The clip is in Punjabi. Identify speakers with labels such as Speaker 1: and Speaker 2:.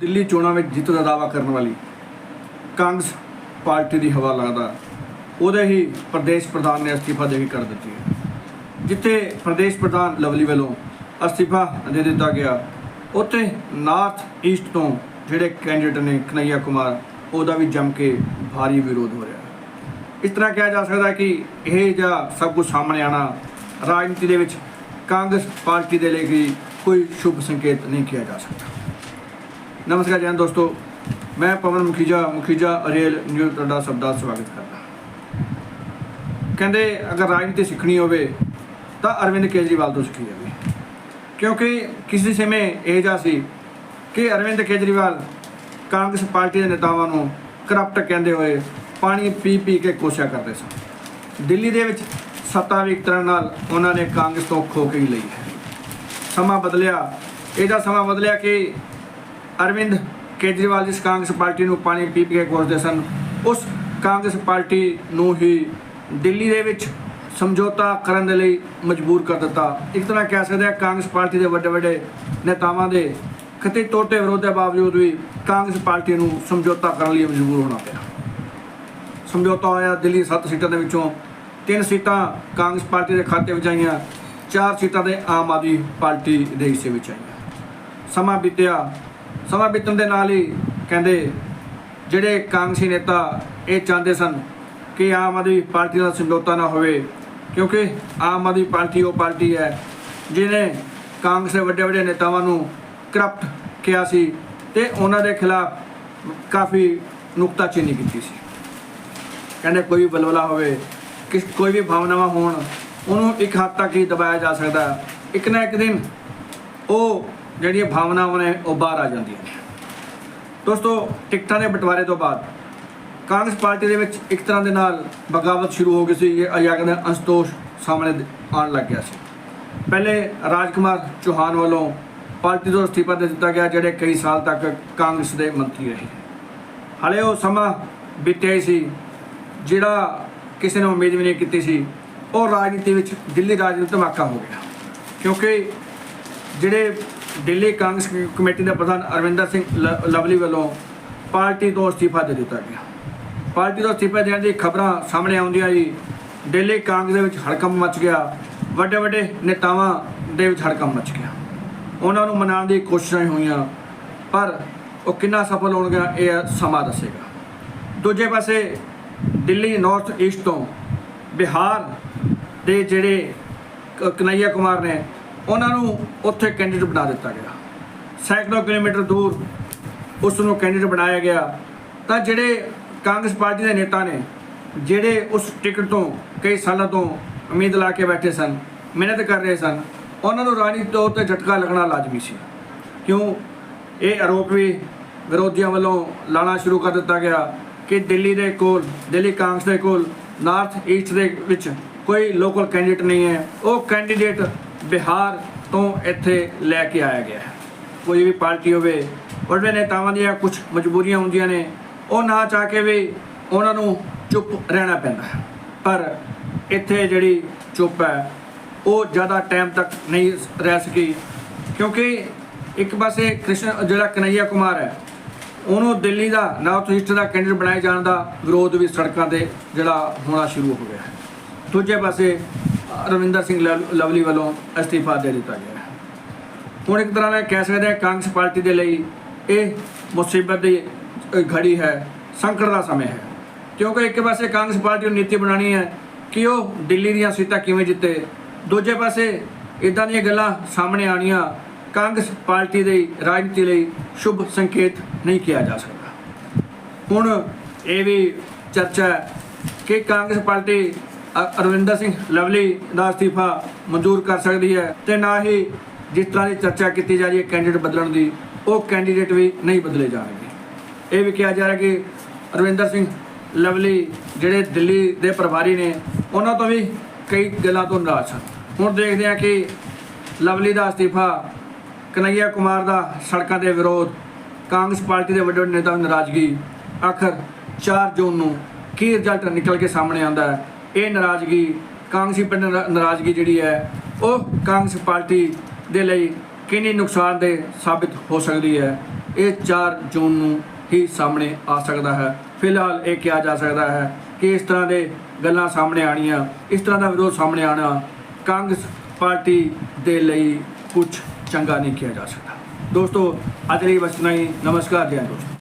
Speaker 1: ਦਿੱਲੀ ਚੋਣਾਂ ਵਿੱਚ ਜਿੱਤ ਦਾ ਦਾਅਵਾ ਕਰਨ ਵਾਲੀ ਕਾਂਗਰਸ ਪਾਰਟੀ ਦੀ ਹਵਾ ਲੱਗਦਾ। ਉਹਦੇ ਹੀ ਪ੍ਰਦੇਸ਼ ਪ੍ਰਧਾਨ ਨੇ ਅਸਤੀਫਾ ਦੇ ਕੇ ਕਰ ਦਿੱਤੀ ਹੈ। ਜਿੱਥੇ ਪ੍ਰਦੇਸ਼ ਪ੍ਰਧਾਨ ਲਵਲੀ ਵੱਲੋਂ ਅਸਤੀਫਾ ਦੇ ਦਿੱਤਾ ਗਿਆ, ਉੱਥੇ ਨਾਰਥ ਈਸਟ ਤੋਂ ਜਿਹੜੇ ਕੈਂਡੀਡੇਟ ਨੇ ਕਨਈਆ ਕੁਮਾਰ, ਉਹਦਾ ਵੀ ਜੰਮ ਕੇ ਭਾਰੀ ਵਿਰੋਧ ਹੋ ਰਿਹਾ। ਇਸ ਤਰ੍ਹਾਂ ਕਿਹਾ ਜਾ ਸਕਦਾ ਕਿ ਇਹ ਜਿਹੜਾ ਸਭ ਕੁਝ ਸਾਹਮਣੇ ਆਣਾ ਰਾਜਨੀਤੀ ਦੇ ਵਿੱਚ ਕਾਂਗਰਸ ਪਾਰਟੀ ਦੇ ਲਈ ਵੀ ਕੋਈ ਸ਼ੁਭ ਸੰਕੇਤ ਨਹੀਂ ਕਿਹਾ ਜਾ ਸਕਦਾ। ਨਮਸਕਾਰ ਜਨ ਦੋਸਤੋ, ਮੈਂ ਪਵਨ ਮੁਖੀਜਾ ਮੁਖੀਜਾ ਅਰੇਲ ਨਿਊਜ਼ ਤੁਹਾਡਾ ਸਭ ਦਾ ਸਵਾਗਤ ਕਰਦਾ ਕਹਿੰਦੇ, ਅਗਰ ਰਾਜਨੀਤੀ ਸਿੱਖਣੀ ਹੋਵੇ, ਤਾਂ ਅਰਵਿੰਦ ਕੇਜਰੀਵਾਲ ਤੋਂ ਸਿੱਖੀ ਜਾਵੇ। ਕਿਉਂਕਿ ਕਿਸੇ ਸਮੇਂ ਇਹ ਜਿਹਾ ਸੀ ਕਿ ਅਰਵਿੰਦ ਕੇਜਰੀਵਾਲ ਕਾਂਗਰਸ ਪਾਰਟੀ ਦੇ ਨੇਤਾਵਾਂ ਨੂੰ ਕਰਪਟ ਕਹਿੰਦੇ ਹੋਏ ਪਾਣੀ ਪੀ ਪੀ ਕੇ ਕੋਸ਼ਿਸ਼ ਕਰਦੇ ਸਨ। ਦਿੱਲੀ ਦੇ ਵਿੱਚ ਸੱਤਾ ਵੀ ਇੱਕ ਤਰ੍ਹਾਂ ਨਾਲ ਉਹਨਾਂ ਨੇ ਕਾਂਗਰਸ ਤੋਂ ਖੋ ਕੇ ਹੀ ਲਈ ਹੈ। ਸਮਾਂ ਬਦਲਿਆ। ਇਹਦਾ ਸਮਾਂ ਬਦਲਿਆ ਕਿ ਅਰਵਿੰਦ ਕੇਜਰੀਵਾਲ ਜਿਸ ਕਾਂਗਰਸ ਪਾਰਟੀ ਨੂੰ ਪਾਣੀ ਪੀ ਪੀ ਕੇ ਕੋਸਦੇ ਸਨ, ਉਸ ਕਾਂਗਰਸ ਪਾਰਟੀ ਨੂੰ ਹੀ ਦਿੱਲੀ ਦੇ ਵਿੱਚ ਸਮਝੌਤਾ ਕਰਨ ਦੇ ਲਈ ਮਜਬੂਰ ਕਰ ਦਿੱਤਾ। ਇੱਕ ਤਰ੍ਹਾਂ ਕਹਿ ਸਕਦੇ ਹਾਂ ਕਾਂਗਰਸ ਪਾਰਟੀ ਦੇ ਵੱਡੇ ਵੱਡੇ ਨੇਤਾਵਾਂ ਦੇ ਖਤੇ ਟੋਟੇ ਵਿਰੋਧ ਦੇ ਬਾਵਜੂਦ ਵੀ ਕਾਂਗਰਸ ਪਾਰਟੀ ਨੂੰ ਸਮਝੌਤਾ ਕਰਨ ਲਈ ਮਜਬੂਰ ਹੋਣਾ ਪਿਆ। ਸਮਝੌਤਾ ਹੋਇਆ ਦਿੱਲੀ 7 ਸੀਟਾਂ ਦੇ ਵਿੱਚੋਂ ਤਿੰਨ ਸੀਟਾਂ ਕਾਂਗਰਸ ਪਾਰਟੀ ਦੇ ਖਾਤੇ ਵਿੱਚ ਆਈਆਂ, ਚਾਰ ਸੀਟਾਂ ਦੇ ਆਮ ਆਦਮੀ ਪਾਰਟੀ ਦੇ ਹਿੱਸੇ ਵਿੱਚ ਆਈਆਂ। ਸਮਾਂ ਬੀਤਿਆ ਸਮਾਂ ਬੀਤਣ ਦੇ ਨਾਲ ਹੀ ਕਹਿੰਦੇ ਜਿਹੜੇ ਕਾਂਗਰਸੀ ਨੇਤਾ ਇਹ ਚਾਹੁੰਦੇ ਸਨ ਕਿ ਆਮ ਆਦਮੀ ਪਾਰਟੀ ਦਾ ਸਮਝੌਤਾ ਨਾ ਹੋਵੇ, ਕਿਉਂਕਿ ਆਮ ਆਦਮੀ ਪਾਰਟੀ ਉਹ ਪਾਰਟੀ ਹੈ ਜਿਹਨੇ ਕਾਂਗਰਸ ਦੇ ਵੱਡੇ ਵੱਡੇ ਨੇਤਾਵਾਂ ਨੂੰ ਕਰਪਟ ਕਿਹਾ ਸੀ ਤੇ ਉਹਨਾਂ ਦੇ ਖਿਲਾਫ ਕਾਫੀ ਨੁਕਤਾਚੀਨੀ ਕੀਤੀ ਸੀ। ਕਹਿੰਦੇ ਕੋਈ ਵੀ ਬਲਵਲਾ ਹੋਵੇ ਕਿ ਕੋਈ ਵੀ ਭਾਵਨਾਵਾਂ ਹੋਣ, ਉਹਨੂੰ ਇੱਕ ਹੱਦ ਤੱਕ ਹੀ ਦਬਾਇਆ ਜਾ ਸਕਦਾ। ਇੱਕ ਨਾ ਇੱਕ ਦਿਨ ਉਹ ਜਿਹੜੀਆਂ ਭਾਵਨਾਵਾਂ ਨੇ ਉਹ ਬਾਹਰ ਆ ਜਾਂਦੀਆਂ ਨੇ। ਦੋਸਤੋ, ਟਿਕਟਾਂ ਦੇ ਬਟਵਾਰੇ ਤੋਂ ਬਾਅਦ ਕਾਂਗਰਸ ਪਾਰਟੀ ਦੇ ਵਿੱਚ ਇੱਕ ਤਰ੍ਹਾਂ ਦੇ ਨਾਲ ਬਗਾਵਤ ਸ਼ੁਰੂ ਹੋ ਗਈ ਸੀ, ਇਹ ਅਜਾ ਕਹਿੰਦੇ ਅੰਸਤੋਸ਼ ਸਾਹਮਣੇ ਆਉਣ ਲੱਗ ਗਿਆ ਸੀ। ਪਹਿਲੇ ਰਾਜਕੁਮਾਰ ਚੌਹਾਨ ਵੱਲੋਂ ਪਾਰਟੀ ਤੋਂ ਅਸਤੀਫਾ ਦੇ ਦਿੱਤਾ ਗਿਆ, ਜਿਹੜੇ ਕਈ ਸਾਲ ਤੱਕ ਕਾਂਗਰਸ ਦੇ ਮੰਤਰੀ ਰਹੇ ਹਾਲੇ ਉਹ ਸਮਾਂ ਬੀਤਿਆ ਹੀ ਸੀ, ਜਿਹੜਾ ਕਿਸੇ ਨੇ ਉਮੀਦ ਵੀ ਨਹੀਂ ਕੀਤੀ ਸੀ। ਉਹ ਰਾਜਨੀਤੀ ਵਿੱਚ ਦਿੱਲੀ ਰਾਜਨੀਤੀ ਧਮਾਕਾ ਹੋ ਗਿਆ, ਕਿਉਂਕਿ ਜਿਹੜੇ ਦਿੱਲੀ ਕਾਂਗਰਸ ਕਮੇਟੀ ਦੇ ਪ੍ਰਧਾਨ ਅਰਵਿੰਦਰ ਸਿੰਘ ਲ- ਲਵਲੀ ਵੱਲੋਂ ਪਾਰਟੀ ਤੋਂ ਅਸਤੀਫਾ ਦੇ ਦਿੱਤਾ ਗਿਆ। ਪਾਰਟੀ ਤੋਂ ਅਸਤੀਫਾ ਦੇਣ ਦੀ ਖਬਰਾਂ ਸਾਹਮਣੇ ਆਉਂਦੀਆਂ ਹੀ ਦਿੱਲੀ ਕਾਂਗਰਸ ਦੇ ਵਿੱਚ ਹੜਕੰਪ ਮਚ ਗਿਆ ਵੱਡੇ ਵੱਡੇ ਨੇਤਾਵਾਂ ਦੇ ਵਿੱਚ ਹੜਕੰਪ ਮਚ ਗਿਆ। ਉਹਨਾਂ ਨੂੰ ਮਨਾਉਣ ਦੀ ਕੋਸ਼ਿਸ਼ਾਂ ਹੋਈਆਂ, ਪਰ ਉਹ ਕਿੰਨਾ ਸਫਲ ਹੋਣਗੇ ਇਹ ਸਮਾਂ ਦੱਸੇਗਾ। ਦੂਜੇ ਪਾਸੇ ਦਿੱਲੀ ਨਾਰਥ ਈਸਟ ਤੋਂ ਬਿਹਾਰ ਦੇ ਜਿਹੜੇ ਕ- ਕਨਈਆ ਕੁਮਾਰ ਨੇ ਉਹਨਾਂ ਨੂੰ ਉੱਥੇ ਕੈਂਡੀਡੇਟ ਬਣਾ ਦਿੱਤਾ ਗਿਆ। ਸੈਂਕੜੋ ਕਿਲੋਮੀਟਰ ਦੂਰ ਉਸ ਨੂੰ ਕੈਂਡੀਡੇਟ ਬਣਾਇਆ ਗਿਆ। ਤਾਂ ਜਿਹੜੇ ਕਾਂਗਰਸ ਪਾਰਟੀ ਦੇ ਨੇਤਾ ਨੇ, ਜਿਹੜੇ ਉਸ ਟਿਕਟ ਤੋਂ ਕਈ ਸਾਲਾਂ ਤੋਂ ਉਮੀਦ ਲਾ ਕੇ ਬੈਠੇ ਸਨ, ਮਿਹਨਤ ਕਰ ਰਹੇ ਸਨ, ਉਹਨਾਂ ਨੂੰ ਰਾਜਨੀਤਿਕ ਤੌਰ ਤੇ ਝਟਕਾ ਲੱਗਣਾ ਲਾਜ਼ਮੀ ਸੀ। ਕਿਉਂ? ਇਹ ਆਰੋਪ ਵੀ ਵਿਰੋਧੀਆਂ ਵੱਲੋਂ ਲਾਣਾ ਸ਼ੁਰੂ ਕਰ ਦਿੱਤਾ ਗਿਆ ਕਿ ਦਿੱਲੀ ਦੇ ਕੋਲ, ਦਿੱਲੀ ਕਾਂਗਰਸ ਦੇ ਕੋਲ, ਨਾਰਥ ਈਸਟ ਦੇ ਵਿੱਚ ਕੋਈ ਲੋਕਲ ਕੈਂਡੀਡੇਟ ਨਹੀਂ ਹੈ। ਉਹ ਕੈਂਡੀਡੇਟ ਬਿਹਾਰ ਤੋਂ ਇੱਥੇ ਲੈ ਕੇ ਆਇਆ ਗਿਆ ਹੈ। ਕੋਈ ਵੀ ਪਾਰਟੀ ਹੋਵੇ, ਵੱਡੇ ਨੇਤਾਵਾਂ ਦੀਆਂ ਕੁਝ ਮਜਬੂਰੀਆਂ ਹੁੰਦੀਆਂ ਨੇ, ਉਹ ਨਾ ਚਾਹ ਕੇ ਵੀ ਉਹਨਾਂ ਨੂੰ ਚੁੱਪ ਰਹਿਣਾ ਪੈਂਦਾ ਹੈ। ਪਰ ਇੱਥੇ ਜਿਹੜੀ ਚੁੱਪ ਹੈ, ਉਹ ਜ਼ਿਆਦਾ ਟਾਈਮ ਤੱਕ ਨਹੀਂ ਰਹਿ ਸਕੀ, ਕਿਉਂਕਿ ਇੱਕ ਪਾਸੇ ਕ੍ਰਿਸ਼ਨ, ਜਿਹੜਾ ਕਨਈਆ ਕੁਮਾਰ ਹੈ, ਉਹਨੂੰ ਦਿੱਲੀ ਦਾ ਨਾਰਥ ਈਸਟ ਦਾ ਕੈਂਡੀਡੇਟ ਬਣਾਏ ਜਾਣ ਦਾ ਵਿਰੋਧ ਵੀ ਸੜਕਾਂ ਤੇ ਜਿਹੜਾ ਹੋਣਾ ਸ਼ੁਰੂ ਹੋ ਗਿਆ ਦੂਜੇ ਪਾਸੇ ਰਵਿੰਦਰ ਸਿੰਘ ਲਵਲੀ ਵੱਲੋਂ ਅਸਤੀਫਾ ਦੇ ਦਿੱਤਾ ਗਿਆ ਹੁਣ ਇੱਕ ਤਰ੍ਹਾਂ ਨਾਲ ਕਹਿ ਸਕਦੇ ਹਾਂ ਕਾਂਗਰਸ ਪਾਰਟੀ ਦੇ ਲਈ ਇਹ ਮੁਸੀਬਤ ਦੀ ਘੜੀ ਹੈ, ਸੰਕਟ ਦਾ ਸਮੇਂ ਹੈ। ਕਿਉਂਕਿ ਇੱਕ ਪਾਸੇ ਕਾਂਗਰਸ ਪਾਰਟੀ ਨੂੰ ਨੀਤੀ ਬਣਾਉਣੀ ਹੈ ਕਿ ਉਹ ਦਿੱਲੀ ਦੀਆਂ ਸੀਟਾਂ ਕਿਵੇਂ ਜਿੱਤੇ, ਦੂਜੇ ਪਾਸੇ ਇਦਾਂ ਦੀਆਂ ਗੱਲਾਂ ਸਾਹਮਣੇ ਆਣੀਆਂ ਕਾਂਗਰਸ ਪਾਰਟੀ ਦੇ ਰਾਜਨੀਤੀ ਲਈ ਸ਼ੁਭ ਸੰਕੇਤ ਨਹੀਂ ਕਿਹਾ ਜਾ ਸਕਦਾ। ਹੁਣ ਇਹ ਵੀ ਚਰਚਾ ਕਿ ਕਾਂਗਰਸ ਪਾਰਟੀ ਅਰਵਿੰਦਰ ਸਿੰਘ ਲਵਲੀ ਦਾ ਅਸਤੀਫਾ ਮਨਜ਼ੂਰ ਕਰ ਸਕਦੀ ਹੈ ਤੇ ਨਾ ਹੀ ਜਿਸ ਤਰ੍ਹਾਂ ਦੀ ਚਰਚਾ ਕੀਤੀ ਜਾ ਰਹੀ ਹੈ ਕੈਂਡੀਡੇਟ ਬਦਲਣ ਦੀ, ਉਹ ਕੈਂਡੀਡੇਟ ਵੀ ਨਹੀਂ ਬਦਲੇ ਜਾਣਗੇ ਇਹ ਵੀ ਕਿਹਾ ਜਾ ਰਿਹਾ ਕਿ ਅਰਵਿੰਦਰ ਸਿੰਘ ਲਵਲੀ ਜਿਹੜੇ ਦਿੱਲੀ ਦੇ ਪ੍ਰਭਾਰੀ ਨੇ, ਉਹਨਾਂ ਤੋਂ ਵੀ ਕਈ ਗੱਲਾਂ ਤੋਂ ਨਾਰਾਜ਼ ਹਨ। ਹੁਣ ਦੇਖਦੇ ਹਾਂ ਕਿ ਲਵਲੀ ਦਾ ਅਸਤੀਫਾ ਕਨਈਆ ਕੁਮਾਰ ਦਾ ਸੜਕਾਂ ਦੇ ਵਿਰੋਧ, ਕਾਂਗਰਸ ਪਾਰਟੀ ਦੇ ਵੱਡੇ ਵੱਡੇ ਨੇਤਾਵਾਂ ਦੀ ਨਾਰਾਜ਼ਗੀ, ਆਖਰ 4 ਜੂਨ ਨੂੰ ਕੀ ਰਿਜ਼ਲਟ ਨਿਕਲ ਕੇ ਸਾਹਮਣੇ ਆਉਂਦਾ ਹੈ? ਇਹ ਨਾਰਾਜ਼ਗੀ, ਕਾਂਗਰਸੀ ਪਿੰਡ ਨਾਰਾਜ਼ਗੀ ਜਿਹੜੀ ਹੈ, ਉਹ ਕਾਂਗਰਸ ਪਾਰਟੀ ਦੇ ਲਈ ਕਿੰਨੀ ਨੁਕਸਾਨਦੇਹ ਸਾਬਿਤ ਹੋ ਸਕਦੀ ਹੈ, ਇਹ 4 ਜੂਨ ਨੂੰ ਹੀ ਸਾਹਮਣੇ ਆ ਸਕਦਾ ਹੈ। ਫਿਲਹਾਲ ਇਹ ਕਿਹਾ ਜਾ ਸਕਦਾ ਹੈ ਕਿ ਇਸ ਤਰ੍ਹਾਂ ਦੇ ਗੱਲਾਂ ਸਾਹਮਣੇ ਆਣੀਆਂ ਇਸ ਤਰ੍ਹਾਂ ਦਾ ਵਿਰੋਧ ਸਾਹਮਣੇ ਆਣਾ ਕਾਂਗਰਸ ਪਾਰਟੀ ਦੇ ਲਈ ਕੁਝ ਚੰਗਾ ਨਹੀਂ ਕਿਹਾ ਜਾ ਸਕਦਾ। ਦੋਸਤੋ, ਅੱਜ ਲਈ ਬਸ ਇਤਨਾ ਹੀ। ਨਮਸਕਾਰ ਜੀ ਦੋਸਤੋ।